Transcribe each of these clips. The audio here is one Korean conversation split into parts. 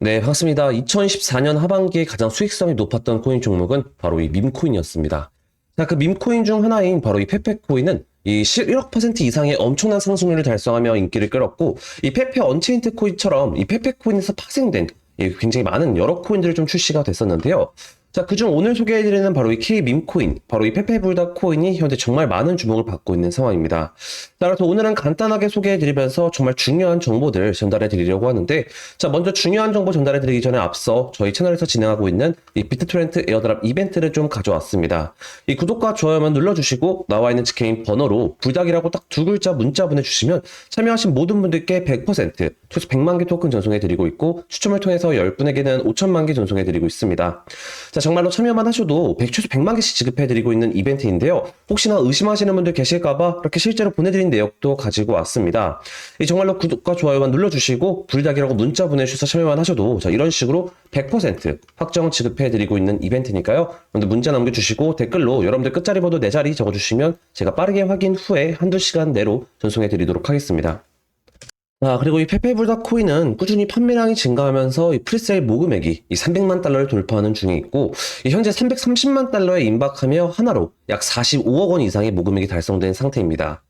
네, 반갑습니다. 2014년 하반기에 가장 수익성이 높았던 코인 종목은 바로 이 밈코인이었습니다. 자, 그 밈코인 중 하나인 바로 이 페페코인은 이 1억 퍼센트 이상의 엄청난 상승률을 달성하며 인기를 끌었고, 이 페페 언체인트 코인처럼 이 페페코인에서 파생된 이 굉장히 많은 여러 코인들이 좀 출시가 됐었는데요. 자, 그중 오늘 소개해드리는 바로 이 K밈코인, 바로 이 페페불다 코인이 현재 정말 많은 주목을 받고 있는 상황입니다. 따라서 오늘은 간단하게 소개해드리면서 정말 중요한 정보들 전달해드리려고 하는데, 자, 먼저 중요한 정보 전달해드리기 전에 앞서 저희 채널에서 진행하고 있는 이 비트토렌트 에어드랍 이벤트를 좀 가져왔습니다. 이 구독과 좋아요만 눌러주시고 나와 있는 직케인 번호로 불닭이라고 딱 두 글자 문자 보내주시면 참여하신 모든 분들께 100% 최소 100만 개 토큰 전송해드리고 있고 추첨을 통해서 10분에게는 5천만 개 전송해드리고 있습니다. 자, 정말로 참여만 하셔도 100, 최소 100만 개씩 지급해드리고 있는 이벤트인데요. 혹시나 의심하시는 분들 계실까봐 이렇게 실제로 보내드린 내역도 가지고 왔습니다. 이 정말로 구독과 좋아요만 눌러주시고 불닭이라고 문자 보내주셔서 참여만 하셔도 자, 이런 식으로 100% 확정 지급해드리고 있는 이벤트니까요. 여러분들 문자 남겨주시고 댓글로 여러분들 끝자리 번호 네 자리 적어주시면 제가 빠르게 확인 후에 한두 시간 내로 전송해드리도록 하겠습니다. 아, 그리고 이 페페불닭 코인은 꾸준히 판매량이 증가하면서 이 프리세일 모금액이 이 300만 달러를 돌파하는 중에 있고, 이 현재 330만 달러에 임박하며 하나로 약 45억 원 이상의 모금액이 달성된 상태입니다.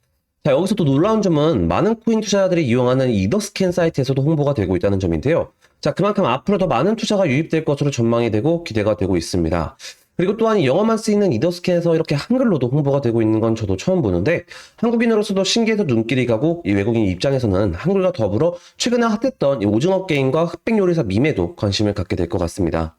자, 여기서 또 놀라운 점은 많은 코인 투자자들이 이용하는 이더스캔 사이트에서도 홍보가 되고 있다는 점인데요. 자, 그만큼 앞으로 더 많은 투자가 유입될 것으로 전망이 되고 기대가 되고 있습니다. 그리고 또한 이 영어만 쓰이는 이더스캔에서 이렇게 한글로도 홍보가 되고 있는 건 저도 처음 보는데 한국인으로서도 신기해서 눈길이 가고 이 외국인 입장에서는 한글과 더불어 최근에 핫했던 이 오징어 게임과 흑백 요리사 밈에도 관심을 갖게 될 것 같습니다.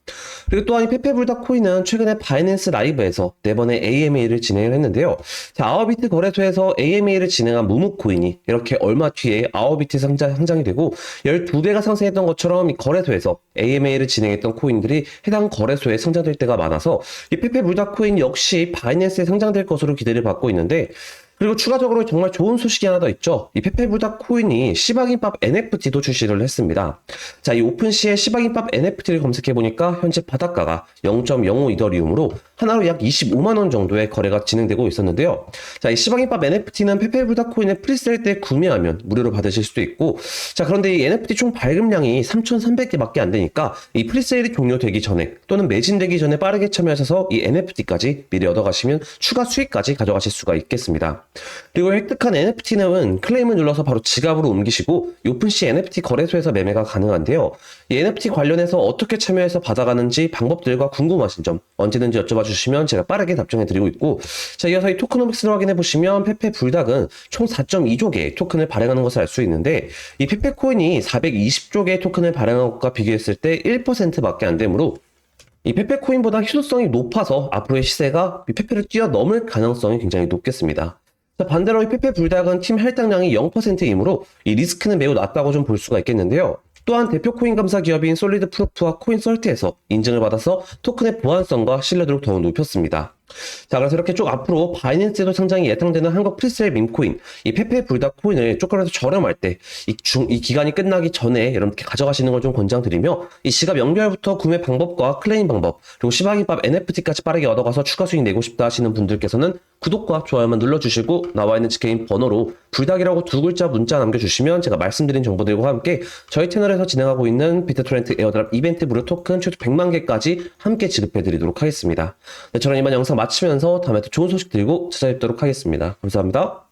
그리고 또한 이 페페불닭 코인은 최근에 바이낸스 라이브에서 네 번의 AMA를 진행을 했는데요. 자, 아워비트 거래소에서 AMA를 진행한 무무 코인이 이렇게 얼마 뒤에 아워비트 상장, 상장이 되고 12배가 상승했던 것처럼 이 거래소에서 AMA를 진행했던 코인들이 해당 거래소에 상장될 때가 많아서 이 페페 불닭코인 역시 바이낸스에 상장될 것으로 기대를 받고 있는데 그리고 추가적으로 정말 좋은 소식이 하나 더 있죠. 이 페페불닭 코인이 시바김밥 NFT도 출시를 했습니다. 자, 이 오픈시에 시바김밥 NFT를 검색해 보니까 현재 바닷가가 0.05 이더리움으로 하나로 약 25만 원 정도의 거래가 진행되고 있었는데요. 자, 이 시바김밥 NFT는 페페불닭 코인을 프리세일 때 구매하면 무료로 받으실 수도 있고, 자, 그런데 이 NFT 총 발급량이 3,300개밖에 안 되니까 이 프리세일이 종료되기 전에 또는 매진되기 전에 빠르게 참여하셔서 이 NFT까지 미리 얻어가시면 추가 수익까지 가져가실 수가 있겠습니다. 그리고 획득한 NFT는 클레임을 눌러서 바로 지갑으로 옮기시고 이 오픈시 NFT 거래소에서 매매가 가능한데요. 이 NFT 관련해서 어떻게 참여해서 받아가는지 방법들과 궁금하신 점 언제든지 여쭤봐 주시면 제가 빠르게 답장해 드리고 있고 자 이어서 이 토크노믹스를 확인해 보시면 페페 불닭은 총 4.2조 개의 토큰을 발행하는 것을 알 수 있는데 이 페페 코인이 420조 개의 토큰을 발행한 것과 비교했을 때 1%밖에 안 되므로 이 페페 코인보다 희소성이 높아서 앞으로의 시세가 이 페페를 뛰어넘을 가능성이 굉장히 높겠습니다. 자, 반대로 이 페페 불닭은 팀 할당량이 0%이므로 이 리스크는 매우 낮다고 좀 볼 수가 있겠는데요. 또한 대표 코인 감사 기업인 솔리드 프로프와 코인 설트에서 인증을 받아서 토큰의 보안성과 신뢰도를 더욱 높였습니다. 자, 그래서 이렇게 쭉 앞으로 바이낸스에도 상장이 예상되는 한국 프리세일 밈코인, 이 페페 불닭 코인을 조금이라도 저렴할 때, 이 중, 이 기간이 끝나기 전에 이렇게 가져가시는 걸 좀 권장드리며, 이 시갑 연결부터 구매 방법과 클레임 방법, 그리고 시바김밥 NFT까지 빠르게 얻어가서 추가 수익 내고 싶다 하시는 분들께서는 구독과 좋아요만 눌러주시고, 나와 있는 직계인 번호로 불닭이라고 두 글자 문자 남겨주시면 제가 말씀드린 정보들과 함께 저희 채널에서 진행하고 있는 비트토렌트 에어드랍 이벤트 무료 토큰 최소 100만 개까지 함께 지급해드리도록 하겠습니다. 네, 저는 이만 마치면서 다음에 또 좋은 소식 들고 찾아뵙도록 하겠습니다. 감사합니다.